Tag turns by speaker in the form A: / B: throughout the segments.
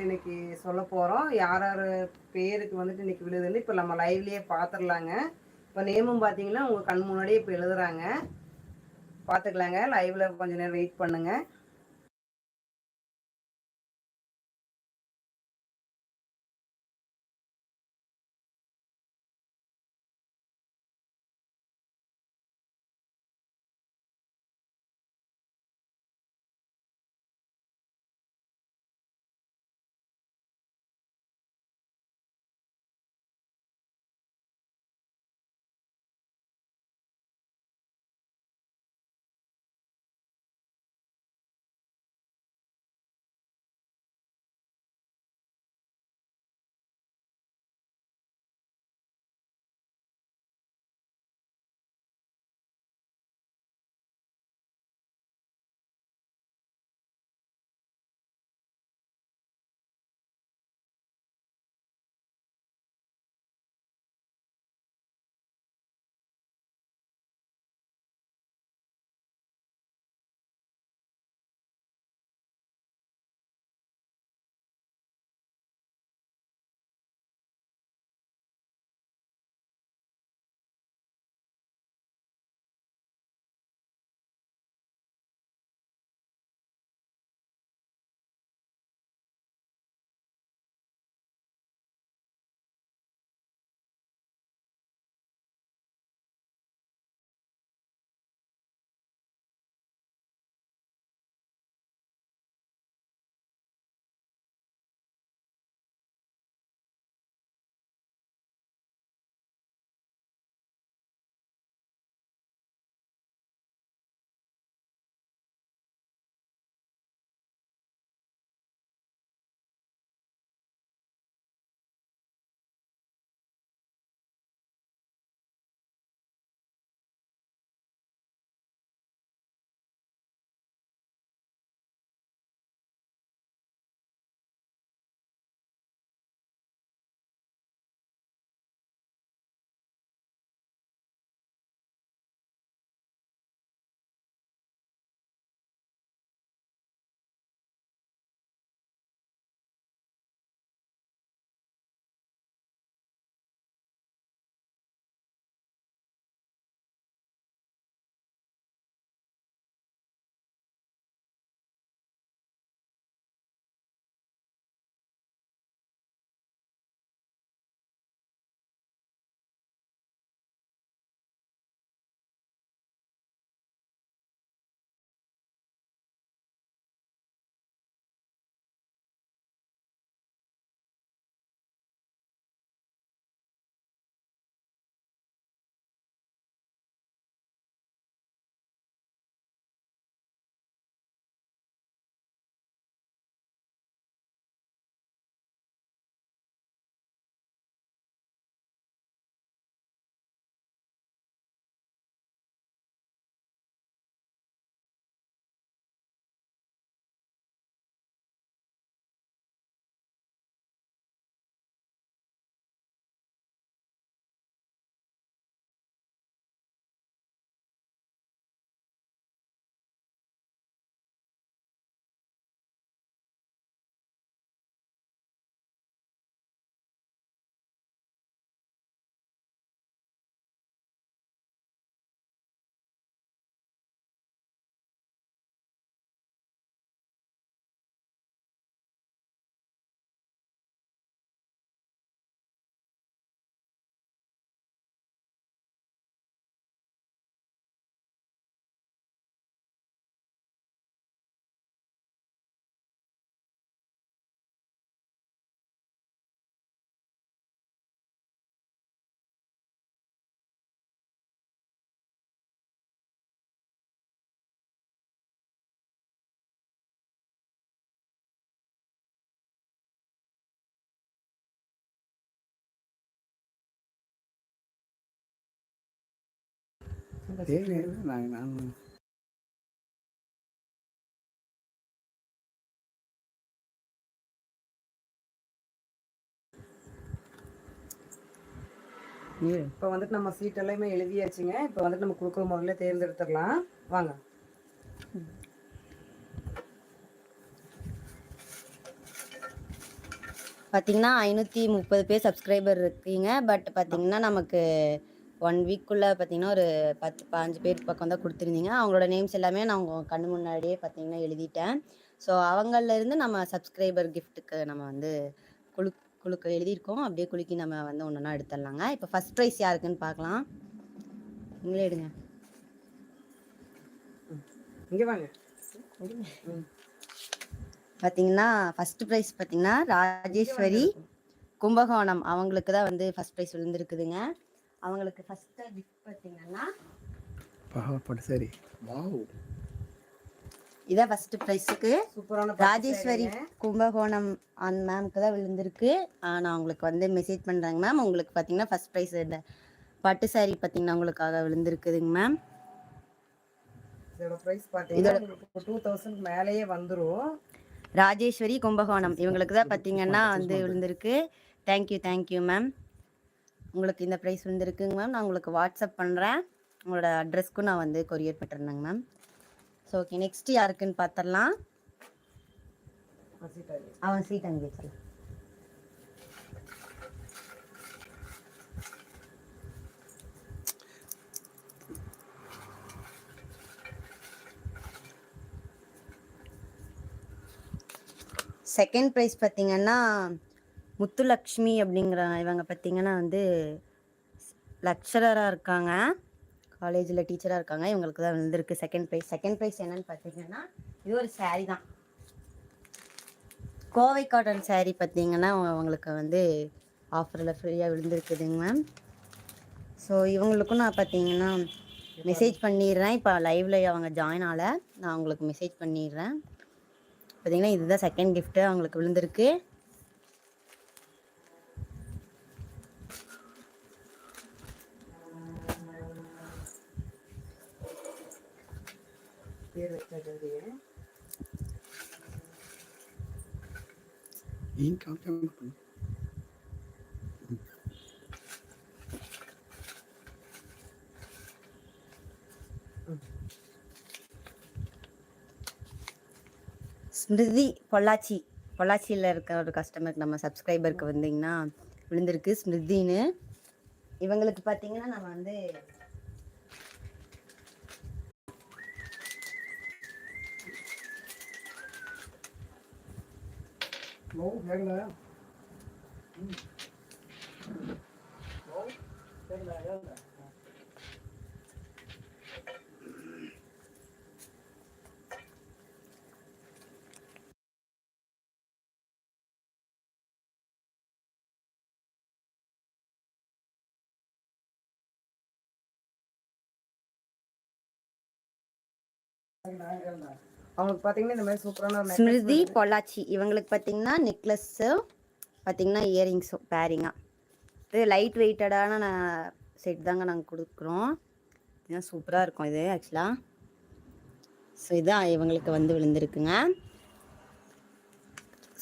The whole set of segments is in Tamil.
A: இன்னைக்கு சொல்ல போகிறோம் யார் யார் பேருக்கு வந்துட்டு இன்னைக்கு விழுதுன்னு இப்போ நம்ம லைவ்லேயே பார்த்துடலாங்க இப்போ நேமும் பார்த்தீங்கன்னா உங்கள் கண் முன்னாடியே இப்போ எழுதுறாங்க. பார்த்துக்கலாங்க லைவில் கொஞ்ச நேரம் வெயிட்
B: பண்ணுங்கள் நாங்கள் நான்
A: இப்போ வந்துட்டு நம்ம சீட் எல்லாமே எழுதியாச்சுங்க. இப்போ வந்துட்டு நம்ம கொடுக்குற முறையில் தேர்ந்தெடுத்துடலாம். வாங்க.
B: பார்த்தீங்கன்னா ஐநூற்றி முப்பது பேர் சப்ஸ்கிரைபர் இருக்கீங்க. பட் பார்த்தீங்கன்னா நமக்கு ஒன் வீக்குள்ளே பார்த்தீங்கன்னா ஒரு பத்து பாஞ்சு பேர் பக்கம் தான் கொடுத்துருந்தீங்க. அவங்களோட நேம்ஸ் எல்லாமே நான் உங்கள் கண்ணு முன்னாடியே பார்த்தீங்கன்னா எழுதிட்டேன். ஸோ அவங்கள்லேருந்து நம்ம சப்ஸ்கிரைபர் கிஃப்ட்டுக்கு நம்ம வந்து குழு குழுக்க எழுதியிருக்கோம். அப்படியே குலுக்கி நம்ம வந்து ஒன்று ஒன்றா எடுத்துடலாங்க. இப்போ ஃபஸ்ட் ப்ரைஸ் யாருக்குன்னு பார்க்கலாம் நீங்களே எடுங்க.
A: இங்கே வாங்க.
B: பார்த்தீங்கன்னா ஃபர்ஸ்ட் ப்ரைஸ் பார்த்தீங்கன்னா ராஜேஸ்வரி கும்பகோணம். அவங்களுக்கு தான் வந்து ஃபர்ஸ்ட் ப்ரைஸ் விழுந்திருக்குதுங்க. அவங்களுக்கு ஃபர்ஸ்ட் கிஃப்ட் பார்த்தீங்கன்னா
C: பாவப்பட்டு சரி. வாவ்.
B: இதான் ஃபர்ஸ்ட் ப்ரைஸுக்கு
A: சூப்பரான
B: ராஜேஸ்வரி கும்பகோணம் அந்த மேம்க்கு தான் விழுந்திருக்கு. நான் உங்களுக்கு வந்து மெசேஜ் பண்ணுறேங்க மேம் உங்களுக்கு பார்த்தீங்கன்னா ஃபர்ஸ்ட் ப்ரைஸ் இந்த பட்டு saree பார்த்தீங்கன்னா உங்களுக்காக விழுந்திருக்குதுங்க மேம்
A: இதோட ப்ரைஸ் பார்த்தீங்கன்னா டூ தௌசண்ட் மேலேயே வந்துடும்
B: ராஜேஸ்வரி கும்பகோணம். இவங்களுக்கு தான் பார்த்தீங்கன்னா வந்து விழுந்திருக்கு. தேங்க்யூ தேங்க்யூ மேம் உங்களுக்கு இந்த ப்ரைஸ் வந்துருக்குங்க மேம் நான் உங்களுக்கு வாட்ஸ்அப் பண்ணுறேன் உங்களோட அட்ரஸ்க்கும் நான் வந்து கொரியர் பண்ணிருந்தேங்க மேம் ஸோ ஓகே நெக்ஸ்ட் யாருக்குன்னு பார்த்துடலாம் அவன் சீட் அங்கே வச்சிடலாம் செகண்ட் ப்ரைஸ் பார்த்தீங்கன்னா முத்துலக்ஷ்மி அப்படிங்கிற இவங்க பார்த்தீங்கன்னா வந்து லெக்சரராக இருக்காங்க. காலேஜில் டீச்சராக இருக்காங்க. இவங்களுக்கு தான் விழுந்திருக்கு செகண்ட் ப்ரைஸ் செகண்ட் ப்ரைஸ் என்னன்னு பார்த்தீங்கன்னா இது ஒரு saree தான். கோவை காட்டன் saree பார்த்தீங்கன்னா அவங்களுக்கு வந்து ஆஃபரில் ஃப்ரீயாக விழுந்திருக்குதுங்க மேம் ஸோ இவங்களுக்கும் நான் பார்த்தீங்கன்னா மெசேஜ் பண்ணிடுறேன். இப்போ லைவ்ல அவங்க ஜாயின் ஆகலை நான் அவங்களுக்கு மெசேஜ் பண்ணிடுறேன். பார்த்தீங்கன்னா இதுதான் செகண்ட் கிஃப்ட்டு அவங்களுக்கு விழுந்திருக்கு.
C: நீங்க காமிக்காம பண்ணு
B: ஸ்மிருதி பொள்ளாச்சி பொள்ளாச்சியில் இருக்க ஒரு கஸ்டமருக்கு நம்ம சப்ஸ்கிரைபருக்கு வந்தீங்கன்னா விழுந்திருக்கு. ஸ்மிருதின்னு இவங்களுக்கு பார்த்தீங்கன்னா நம்ம வந்து
C: ngủ khen lên.
A: Ngủ khen lên đó Hãy subscribe cho kênh Ghiền அவங்களுக்கு பார்த்தீங்கன்னா இந்த மாதிரி சூப்பரான
B: ஸ்மிருதி பொள்ளாச்சி இவங்களுக்கு பார்த்தீங்கன்னா நெக்லஸ்ஸு பார்த்தீங்கன்னா இயரிங்ஸும் பேரிங்காக இது லைட் வெயிட்டடான செட் தாங்க நாங்கள் கொடுக்குறோம். இதுதான் சூப்பராக இருக்கும் இது ஆக்சுவலாக ஸோ இதான் இவங்களுக்கு வந்து விழுந்திருக்குங்க.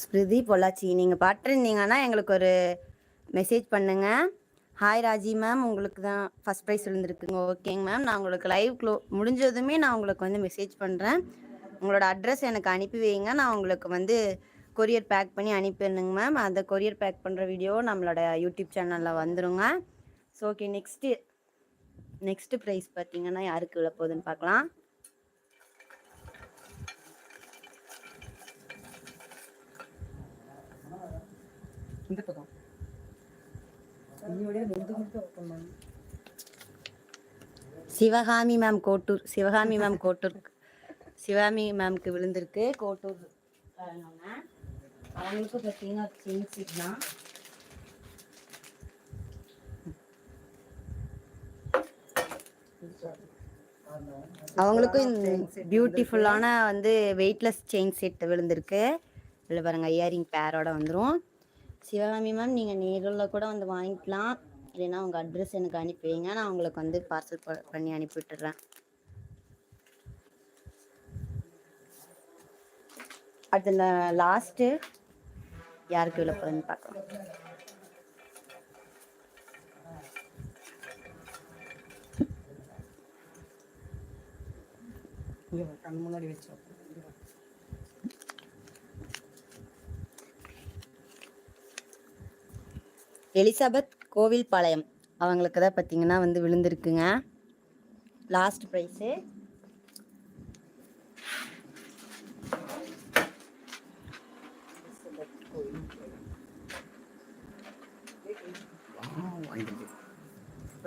B: ஸ்மிருதி பொள்ளாச்சி நீங்கள் பாட்டிருந்தீங்கன்னா எங்களுக்கு ஒரு மெசேஜ் பண்ணுங்கள் ஹாய் ராஜி மேம் உங்களுக்கு தான் ஃபஸ்ட் ப்ரைஸ் விழுந்திருக்குங்க. ஓகேங்க மேம் நான் உங்களுக்கு லைவ் க்ளோ முடிஞ்சதுமே நான் உங்களுக்கு வந்து மெசேஜ் பண்ணுறேன் உங்களோட அட்ரஸ் எனக்கு அனுப்பி வைங்க. நான் உங்களுக்கு வந்து கொரியர் பேக் பண்ணி அனுப்பிடுங்க மேம் அந்த கொரியர் பேக் பண்ணுற வீடியோ நம்மளோட யூடியூப் சேனலில் வந்துருங்க. So okay next next price பார்த்தீங்கன்னா யாருக்கு விழ போகுதுன்னு பார்க்கலாம்.
A: இந்த பக்கம்.
B: சிவகாமி மேம் கோட்டூர். சிவகாமி மேம் கோட்டூர். சிவகாமி மேம்க்கு விழுந்திருக்கு. கோட்டூர் அவங்களுக்கும் பார்த்தீங்கன்னா செயின் தான் அவங்களுக்கும் பியூட்டிஃபுல்லான வந்து வெயிட்லெஸ் செயின் செட் விழுந்திருக்கு. இல்லை பாருங்கள் இயரிங் பேரோட வந்துடும் சிவகாமி மேம் நீங்கள் நேரில் கூட வந்து வாங்கிக்கலாம். இல்லைன்னா உங்கள் அட்ரஸ் எனக்கு அனுப்பி வைங்க. நான் உங்களுக்கு வந்து பார்சல் பண்ணி அனுப்பி அதில் லாஸ்ட்டு யாருக்கு விழ போகுதுன்னு பார்க்கலாம்
A: கண் முன்னாடி.
B: எலிசபெத் கோவில் பாளையம் அவங்களுக்கு தான் பார்த்தீங்கன்னா வந்து விழுந்திருக்குங்க. லாஸ்ட் ப்ரைஸு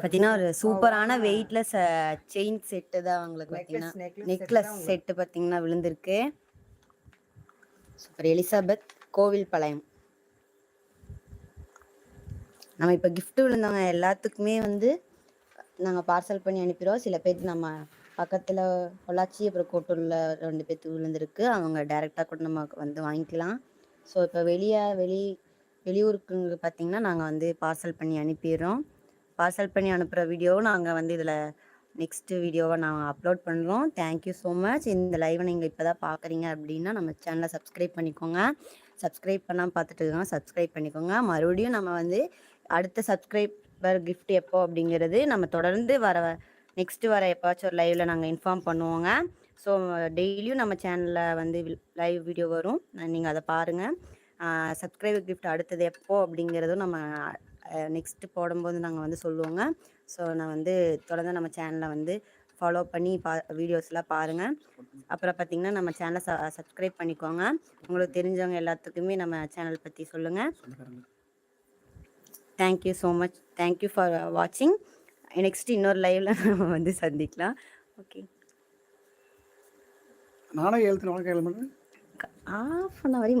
B: பார்த்தீங்கன்னா ஒரு சூப்பரான வெயிட்லெஸ் செயின் செட்டு தான் அவங்களுக்கு பார்த்தீங்கன்னா நெக்லஸ் செட்டு பார்த்தீங்கன்னா விழுந்திருக்கு. சூப்பர் எலிசபெத் கோவில் பாளையம். நம்ம இப்போ gift விழுந்தவங்க எல்லாத்துக்குமே வந்து நாங்கள் பார்சல் பண்ணி அனுப்பிடுவோம் சில பேருக்கு நம்ம பக்கத்தில் பொள்ளாச்சி அப்புறம் கோட்டூரில் ரெண்டு பேர்த்துக்கு விழுந்திருக்கு. அவங்க டைரெக்டாக கூட நம்ம வந்து வாங்கிக்கலாம். ஸோ இப்போ வெளியே வெளி வெளியூருக்கு பார்த்தீங்கன்னா நாங்கள் வந்து பார்சல் பண்ணி அனுப்பிடுறோம். பார்சல் பண்ணி அனுப்புகிற வீடியோவும் நாங்கள் வந்து இதில் நெக்ஸ்ட்டு வீடியோவை நாங்கள் அப்லோட் பண்ணுறோம் தேங்க்யூ ஸோ மச் இந்த லைவை நீங்கள் இப்போ தான் பார்க்குறீங்க அப்படின்னா நம்ம சேனலை சப்ஸ்கிரைப் பண்ணிக்கோங்க. சப்ஸ்கிரைப் பண்ணால் பார்த்துட்டு இருக்காங்க சப்ஸ்கிரைப் பண்ணிக்கோங்க. மறுபடியும் நம்ம வந்து அடுத்த சப்ஸ்கிரைபர் கிஃப்ட் எப்போ அப்படிங்கிறது நம்ம தொடர்ந்து வர நெக்ஸ்ட்டு வர எப்பாச்சும் ஒரு லைவில் நாங்கள் இன்ஃபார்ம் பண்ணுவோங்க. ஸோ டெய்லியும் நம்ம சேனலில் வந்து லைவ் வீடியோ வரும். நீங்கள் அதை பாருங்கள் சப்ஸ்கிரைபர் கிஃப்ட் அடுத்தது எப்போ அப்படிங்கிறதும் நம்ம நெக்ஸ்ட்டு போடும்போது நாங்கள் வந்து சொல்லுவோங்க. ஸோ நான் வந்து தொடர்ந்து நம்ம சேனலை வந்து ஃபாலோ பண்ணி பா வீடியோஸ்லாம் பாருங்கள் அப்புறம் பார்த்தீங்கன்னா நம்ம சேனலை ச சப்ஸ்கிரைப் பண்ணிக்கோங்க. உங்களுக்கு தெரிஞ்சவங்க எல்லாத்துக்குமே நம்ம சேனல் பற்றி சொல்லுங்கள் thank you so much thank you for வாட்சிங் நெக்ஸ்ட் இன்னொரு லைவில் நம்ம வந்து சந்திக்கலாம். ஓகே
C: நானே எழுத்துன வழக்கம் எழுத மாட்டேன்
B: ஆஃப் அன் ஹவரி